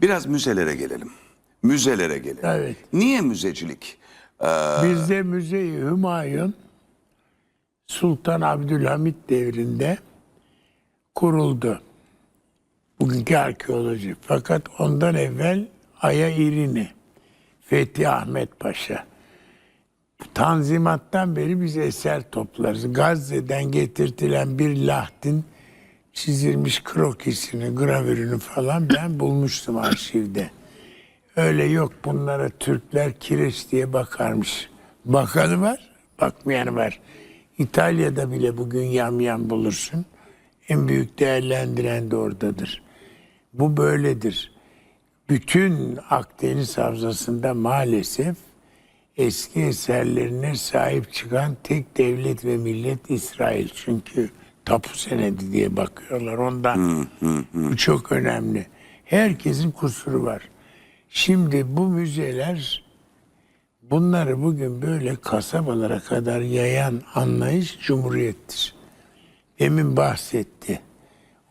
Biraz müzelere gelelim. Müzelere gelelim. Evet. Niye müzecilik? Ee, Bizde Müze-i Hümayun Sultan Abdülhamit devrinde kuruldu. Bugünkü arkeoloji. Fakat ondan evvel Aya İrini, Fethi Ahmet Paşa. Tanzimattan beri biz eser toplarız. Gazze'den getirtilen bir lahtin çizilmiş krokisini, gravürünü falan ben bulmuştum arşivde. Öyle yok bunlara Türkler kireç diye bakarmış. Bakanı var, bakmayanı var. İtalya'da bile bugün yamyam bulursun. En büyük değerlendiren de oradadır. Bu böyledir. Bütün Akdeniz Havzası'nda maalesef eski eserlerine sahip çıkan tek devlet ve millet İsrail. Çünkü tapu senedi diye bakıyorlar ondan. Bu çok önemli. Herkesin kusuru var. Şimdi bu müzeler bunları bugün böyle kasabalara kadar yayan anlayış cumhuriyettir. Demin bahsetti.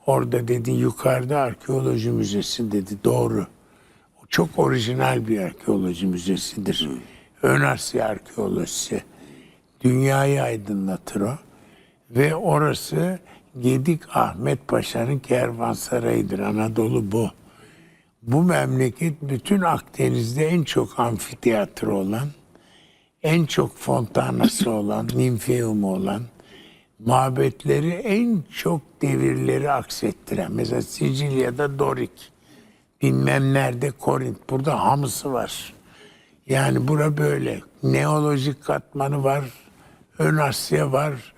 Orada dedi yukarıda arkeoloji müzesi dedi. Doğru. O çok orijinal bir arkeoloji müzesidir. Ön Asya arkeolojisi. Dünyayı aydınlatır o. Ve orası Gedik Ahmet Paşa'nın kervansarayıdır. Anadolu bu. Bu memleket bütün Akdeniz'de en çok amfiteyatro olan, en çok fontanası olan, nimfeumu olan, mabetleri en çok devirleri aksettiren. Mesela Sicilya'da Dorik, bilmem nerede Korint. Burada hamısı var. Yani bura böyle. Neolojik katmanı var. Ön Asya var.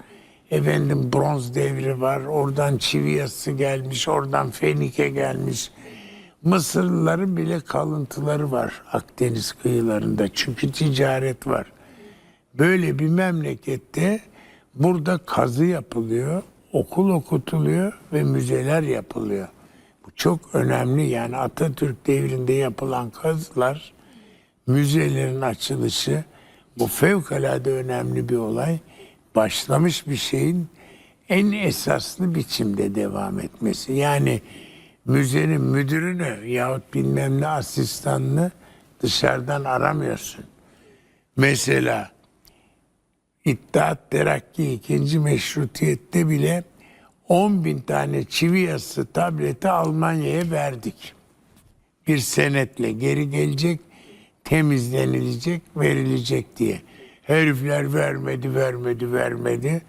Efendim bronz devri var. Oradan Çiviyası gelmiş. Oradan Fenike gelmiş. Mısırlıların bile kalıntıları var Akdeniz kıyılarında. Çünkü ticaret var. Böyle bir memlekette burada kazı yapılıyor, okul okutuluyor ve müzeler yapılıyor. Bu çok önemli yani Atatürk devrinde yapılan kazılar, müzelerin açılışı bu fevkalade önemli bir olay. Başlamış bir şeyin en esaslı biçimde devam etmesi. Yani müzenin müdürünü yahut bilmem ne asistanını dışarıdan aramıyorsun. Mesela İttihat Terakki ikinci meşrutiyette bile 10 bin tane çivi yazısı tableti Almanya'ya verdik. Bir senetle geri gelecek, temizlenilecek, verilecek diye. Herifler vermedi, vermedi, vermedi.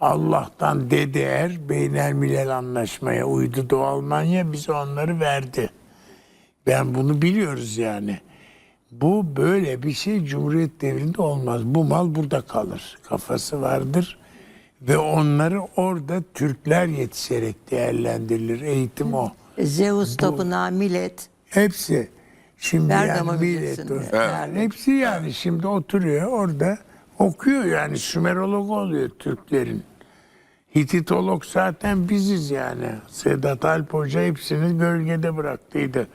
Allah'tan DDR Beynelmilel Anlaşmaya uydu Doğu Almanya bize onları verdi. Ben bunu biliyoruz yani. Bu böyle bir şey Cumhuriyet devrinde olmaz. Bu mal burada kalır. Kafası vardır. Ve onları orada Türkler yetişerek değerlendirilir. Eğitim o. Zeus tapınağı millet. Hepsi. Şimdi Bergama yani Müzesi'nde. o. Evet. Yani hepsi yani şimdi oturuyor orada okuyor yani Sümerolog oluyor Türklerin. Hititolog zaten biziz yani. Sedat Alp Hoca hepsini gölgede bıraktıydı.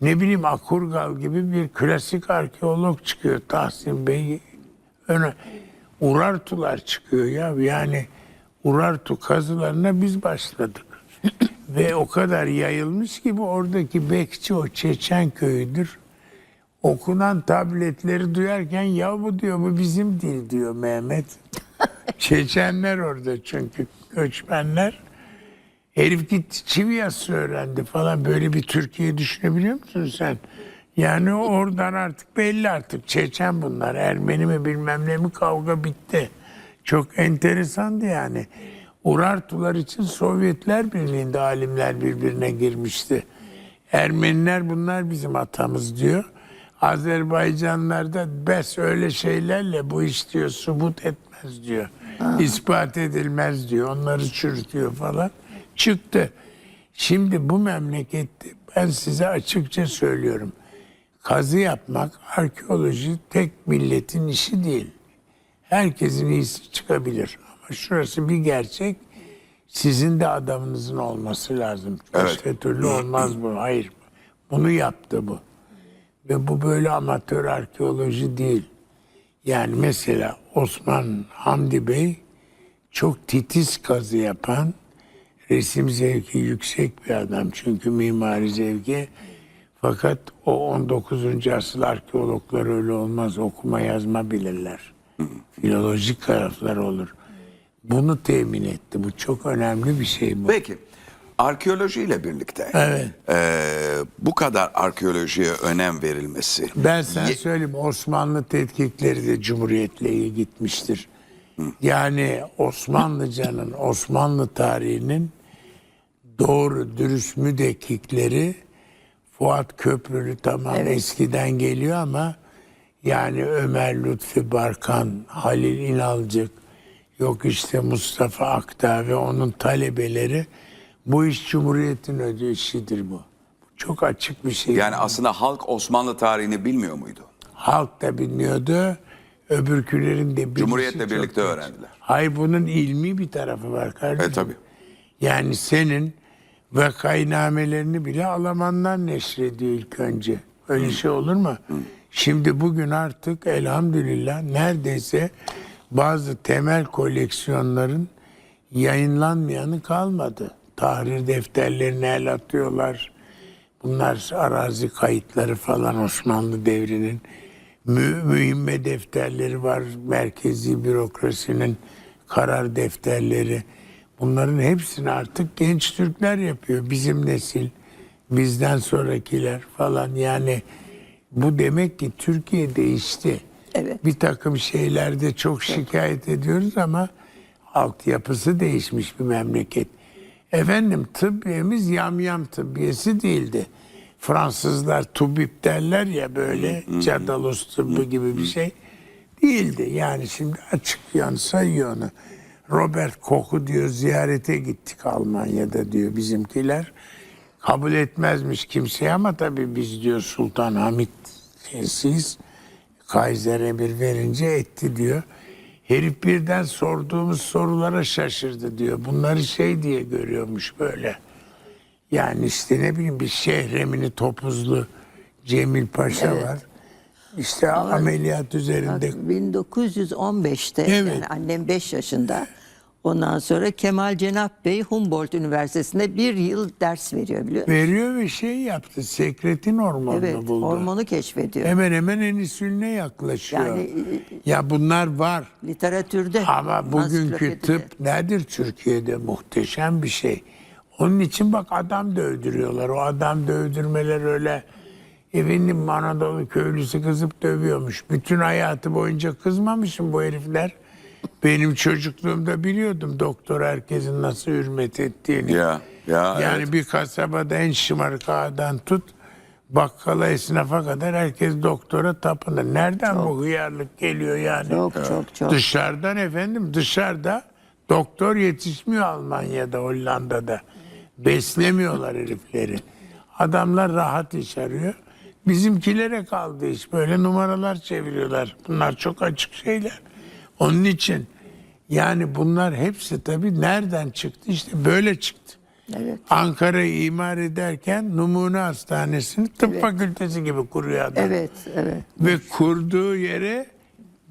Ne bileyim Akurgal gibi bir klasik arkeolog çıkıyor Tahsin Bey. Öne, Urartular çıkıyor ya yani Urartu kazılarına biz başladık. Ve o kadar yayılmış ki bu oradaki bekçi o Çeçen köyüdür. Okunan tabletleri duyarken ya bu diyor bu bizim dil diyor Mehmet. Çeçenler orada çünkü göçmenler. Herif gitti çivi yazısı öğrendi falan. Böyle bir Türkiye düşünebiliyor musun sen? Yani oradan artık belli artık. Çeçen bunlar. Ermeni mi bilmem ne mi kavga bitti. Çok enteresandı yani. Urartular için Sovyetler Birliği'nde alimler birbirine girmişti. Ermeniler bunlar bizim atamız diyor. Azerbaycanlar da bes öyle şeylerle bu iş diyor subut etmez diyor. İspat edilmez diyor. Onları çürütüyor falan. Çıktı. Şimdi bu memlekette ben size açıkça söylüyorum. Kazı yapmak, arkeoloji tek milletin işi değil. Herkesin iyisi çıkabilir. Şurası bir gerçek. Sizin de adamınızın olması lazım. Başka türlü olmaz bu. Hayır. Bunu yaptı bu. Ve bu böyle amatör arkeoloji değil. Yani mesela Osman Hamdi Bey çok titiz kazı yapan, resim zevki yüksek bir adam çünkü mimari zevki. Fakat o 19. asıl arkeologlar öyle olmaz. Okuma yazma bilirler. Filolojik taraflar olur. Bunu temin etti. Bu çok önemli bir şey bu. Peki arkeolojiyle birlikte Evet. eee, bu kadar arkeolojiye önem verilmesi Ben sana Ye- söyleyeyim Osmanlı tetkikleri de Cumhuriyet'le iyi gitmiştir. Yani Osmanlıcanın, Osmanlı tarihinin doğru dürüst müdekkikleri Fuat Köprülü tamam eskiden geliyor ama yani Ömer Lütfi Barkan, Halil İnalcık, yok işte Mustafa Akdağ ve onun talebeleri bu iş Cumhuriyet'in ödü işidir bu. Çok açık bir şey. yani aslında halk Osmanlı tarihini bilmiyor muydu? Halk da bilmiyordu. Öbürkülerin de Cumhuriyetle çok birlikte geç. öğrendiler. Hayır bunun ilmi bir tarafı var kardeşim. E tabii. Yani senin vakainamelerini bile Almanlar neşrediyor ilk önce. Öyle şey olur mu? Şimdi bugün artık elhamdülillah neredeyse bazı temel koleksiyonların yayınlanmayanı kalmadı. Tahrir defterlerine el atıyorlar. Bunlar arazi kayıtları falan Osmanlı devrinin. Mü, mühimme defterleri var. Merkezi bürokrasinin karar defterleri. Bunların hepsini artık genç Türkler yapıyor. Bizim nesil, bizden sonrakiler falan. Yani bu demek ki Türkiye değişti. Evet. Bir takım şeylerde çok şikayet ediyoruz ama altyapısı değişmiş bir memleket. Efendim tıbbiyemiz yamyam tıbbiyesi değildi. Fransızlar tubip derler ya böyle Cadalos tıbbı gibi bir şey değildi. Yani şimdi açık yani sayıyor onu. Robert Koch'u diyor ziyarete gittik Almanya'da diyor bizimkiler. Kabul etmezmiş kimseye ama tabii biz diyor Sultan Hamid siz Kaiser emir verince etti diyor. Herif birden sorduğumuz sorulara şaşırdı diyor. Bunları şey diye görüyormuş böyle. Yani işte ne bileyim bir şehremini topuzlu Cemil Paşa var. İşte ameliyat üzerinde 1915'te Evet. yani annem 5 yaşında. Ondan sonra Kemal Cenap Bey Humboldt Üniversitesi'nde bir yıl ders veriyor biliyor musun? veriyor ve şey yaptı. Sekretin hormonunu Evet, buldu. hormonu keşfediyor. Hemen hemen en insüline yaklaşıyor. Yani, ya bunlar var. Literatürde. Ama bugünkü tıp nedir Türkiye'de muhteşem bir şey. Onun için bak adam dövdürüyorlar. O adam dövdürmeler öyle efendim Anadolu köylüsü kızıp dövüyormuş. Bütün hayatı boyunca kızmamışım bu herifler. Benim çocukluğumda biliyordum doktor herkesin nasıl hürmet ettiğini. Ya ya Yani evet. bir kasabada en şımarık ağadan tut bakkala esnafa kadar herkes doktora tapınır. Nereden bu hıyarlık geliyor yani? Çok çok çok. Dışarıdan efendim dışarıda doktor yetişmiyor Almanya'da Hollanda'da. Beslemiyorlar herifleri. Adamlar rahat iş arıyor. Bizimkilere kaldı iş. Böyle numaralar çeviriyorlar. Bunlar çok açık şeyler. Onun için yani bunlar hepsi tabii nereden çıktı? İşte böyle çıktı. Evet. Ankara'yı imar ederken Numune Hastanesi'ni tıp fakültesi gibi kuruyor adam. Evet, evet. Ve kurduğu yere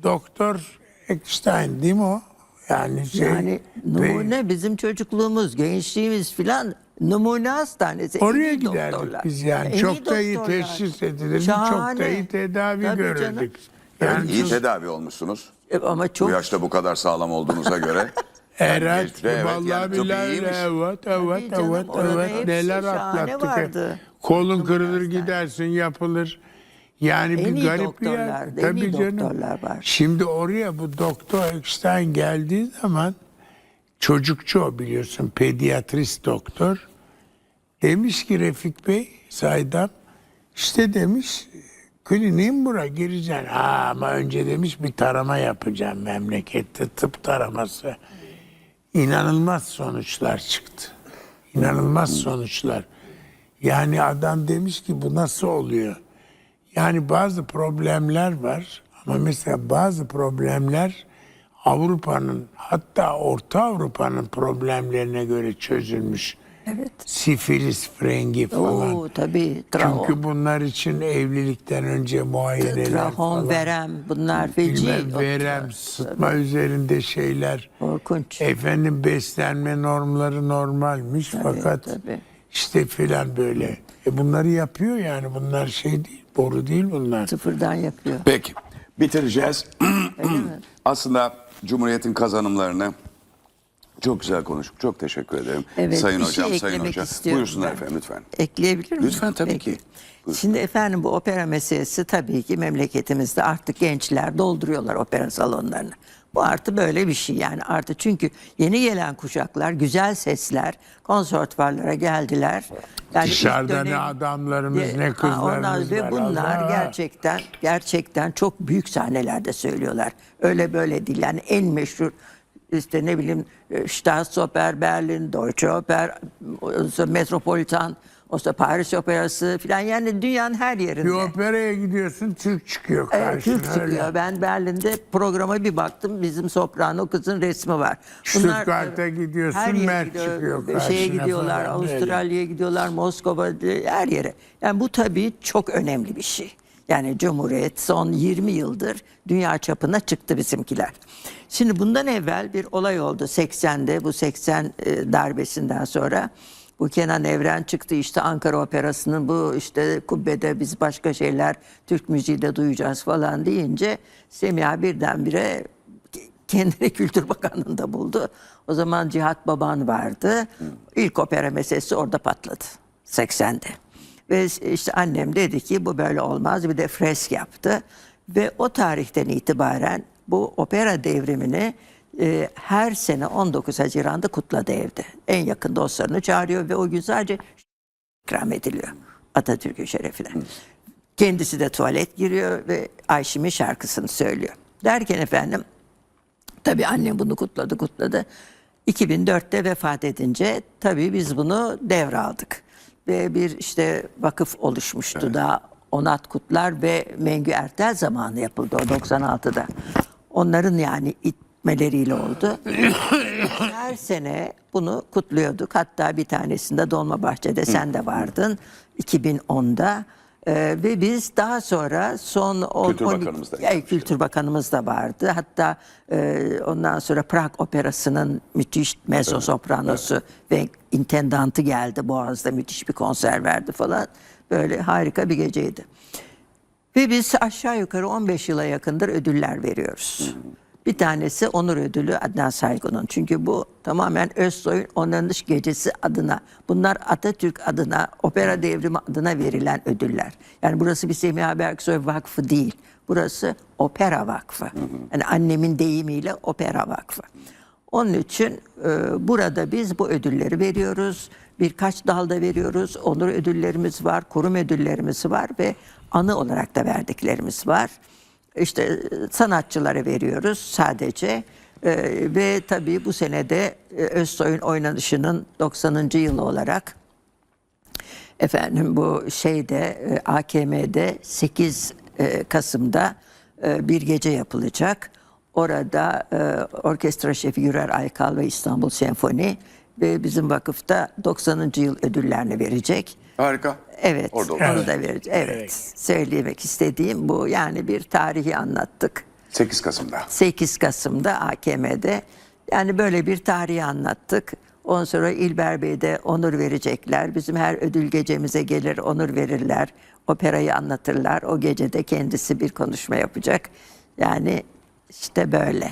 Doktor Eckstein değil mi o? Yani şey, Yani ve numune bizim çocukluğumuz, gençliğimiz filan numune hastanesi. oraya giderdik doktorlar. biz yani. En çok da iyi teşhis edilirdi. Çok da iyi tedavi Tabii görürdük. canım. Yani iyi tedavi olmuşsunuz. E, Ama çok Bu yaşta bu kadar sağlam olduğunuza göre. Gençliğe evet, vallahi yani billahi iyiymiş. evet evet canım, evet evet neler atlattık. vardı. Kolun kırılır Numune gidersin yapılır. Yani En bir iyi garip bir yer. Tabii iyi canım. doktorlar var. Şimdi oraya bu doktor Eckstein geldiği zaman çocukçu o biliyorsun pediatrist doktor. Demiş ki Refik Bey Saydam işte demiş kliniğim bura gireceksin. Aa, ama önce demiş bir tarama yapacağım memlekette tıp taraması. İnanılmaz sonuçlar çıktı. İnanılmaz sonuçlar. Yani adam demiş ki bu nasıl oluyor? Yani bazı problemler var ama mesela bazı problemler Avrupa'nın hatta Orta Avrupa'nın problemlerine göre çözülmüş. Evet. Sifilis, frengi falan. Oo tabii. Trahon, Çünkü bunlar için evlilikten önce muayeneler trahon falan. verem bunlar feci. Bilmem, verem, sıtma üzerinde şeyler. Korkunç. Efendim beslenme normları normalmiş fakat tabii. işte filan böyle E bunları yapıyor yani bunlar şey değil, boru değil bunlar. Sıfırdan yapıyor. Peki bitireceğiz. Aslında Cumhuriyet'in kazanımlarını çok güzel konuştuk. Çok teşekkür ederim. Evet, Sayın bir Hocam, şey Sayın Hocam. istiyorum Buyursunlar ben. efendim lütfen. Ekleyebilir miyim? Lütfen, tabii Peki. ki. Buyurun. Şimdi efendim bu opera meselesi tabii ki memleketimizde artık gençler dolduruyorlar opera salonlarını. Bu artı böyle bir şey yani artı çünkü yeni gelen kuşaklar güzel sesler konservatuvarlara geldiler. Yani Dışarıda ne dönem- adamlarımız, Ye- ne kızlarımız onlar, var. Ve bunlar Allah! gerçekten gerçekten çok büyük sahnelerde söylüyorlar. Öyle böyle değil yani en meşhur işte ne bileyim e, Staatsoper Berlin, Deutsche Oper, Metropolitan, o işte Paris Operası filan yani dünyanın her yerinde. Bir operaya gidiyorsun Türk çıkıyor Evet, karşına. Türk çıkıyor. öyle. Ben Berlin'de programa bir baktım. Bizim soprano kızın resmi var. Stuttgart'a gidiyorsun, her Mert gidiyor. çıkıyor Şeye karşına gidiyorlar, falan, öyle. Avustralya'ya gidiyorlar, Moskova, her yere. Yani bu tabii çok önemli bir şey. Yani Cumhuriyet son 20 yıldır dünya çapına çıktı bizimkiler. Şimdi bundan evvel bir olay oldu 80'de bu 80 e, darbesinden sonra. Bu Kenan Evren çıktı işte Ankara Operası'nın bu işte kubbede biz başka şeyler Türk müziği de duyacağız falan deyince Semiha birdenbire kendini Kültür Bakanlığı'nda buldu. O zaman Cihat Baban vardı. İlk opera meselesi orada patladı 80'de. Ve işte annem dedi ki bu böyle olmaz bir de fresk yaptı. Ve o tarihten itibaren bu opera devrimini e, her sene 19 Haziran'da kutladı evde. En yakın dostlarını çağırıyor ve o gün sadece ikram ediliyor Atatürk'ün şerefine. Kendisi de tuvalet giriyor ve Ayşim'in şarkısını söylüyor. Derken efendim tabii annem bunu kutladı kutladı. 2004'te vefat edince tabii biz bunu devraldık. Ve bir işte vakıf oluşmuştu da Onat Kutlar ve Mengü Ertel zamanı yapıldı o 96'da. Onların yani itmeleriyle oldu. Her sene bunu kutluyorduk. Hatta bir tanesinde Dolmabahçe'de sen de vardın 2010'da. Ee, ve biz daha sonra son 10 Kültür Bakanımız da Ya, Kültür Bakanımız da vardı. Hatta e, ondan sonra Prag Operası'nın müthiş mezzo sopranosu ve intendantı geldi Boğaz'da müthiş bir konser verdi falan. Böyle harika bir geceydi. Ve biz aşağı yukarı 15 yıla yakındır ödüller veriyoruz. Bir tanesi onur ödülü Adnan Saygun'un. Çünkü bu tamamen Özsoy'un onanış gecesi adına. Bunlar Atatürk adına, opera devrimi adına verilen ödüller. Yani burası bir Semiha Berksoy Vakfı değil. Burası Opera Vakfı. Yani annemin deyimiyle Opera Vakfı. Onun için e, burada biz bu ödülleri veriyoruz. Birkaç dalda veriyoruz. Onur ödüllerimiz var, kurum ödüllerimiz var ve anı olarak da verdiklerimiz var. İşte e, sanatçılara veriyoruz sadece. E, ve tabii bu senede e, Özsoy'un oynanışının 90. yılı olarak Efendim bu şeyde e, AKM'de 8 e, Kasım'da bir gece yapılacak. Orada orkestra şefi Yürer Aykal ve İstanbul Senfoni ve bizim vakıfta 90. yıl ödüllerini verecek. Harika. Evet, Orada onu olacak. da verecek. Evet, söylemek istediğim bu. Yani bir tarihi anlattık. 8 Kasım'da. 8 Kasım'da AKM'de. Yani böyle bir tarihi anlattık. Ondan sonra İlber Bey de onur verecekler. Bizim her ödül gecemize gelir, onur verirler. Operayı anlatırlar. O gecede kendisi bir konuşma yapacak. Yani işte böyle.